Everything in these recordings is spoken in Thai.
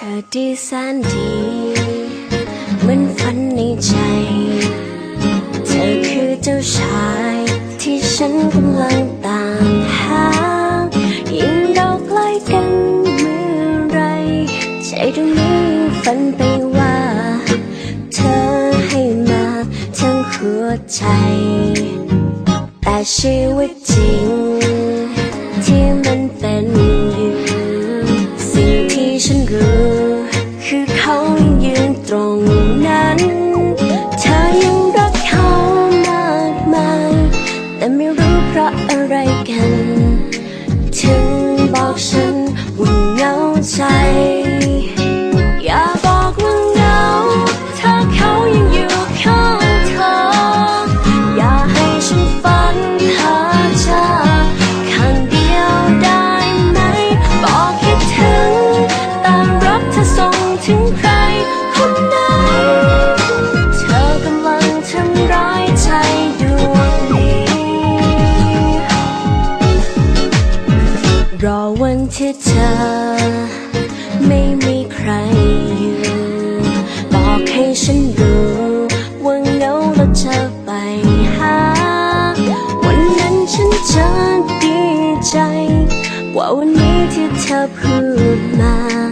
ธอดีแสนดีเหมือนฝันในใจ เธอคือเจ้าชาย ที่ฉันกำลังตามหา ยิ่งเราใกล้กันเมื่อไร ใจตรงนี้ฝันไปว่า เธอให้มาทั้งหัวใจ แต่ชีวิตจริง อะไรกัน ถึงบอกฉันว่าเหงาใจ ที่เธอ ไม่มีใครอยู่ บอกให้ฉันรู้ว่าเหงาแล้วจะไปหา วันนั้นฉันจะดีใจ กว่าวันนี้ที่เธอพูดมา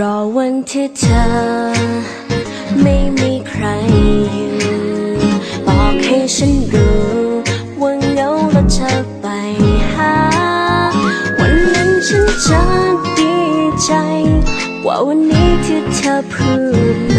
รอวันที่เธอ ไม่มีใครอยู่ บอกให้ฉันรู้ว่าเหงาแล้วจอไปหา วันนั้นฉันจะดีใจ ว่าวันนี้ที่เธอพูด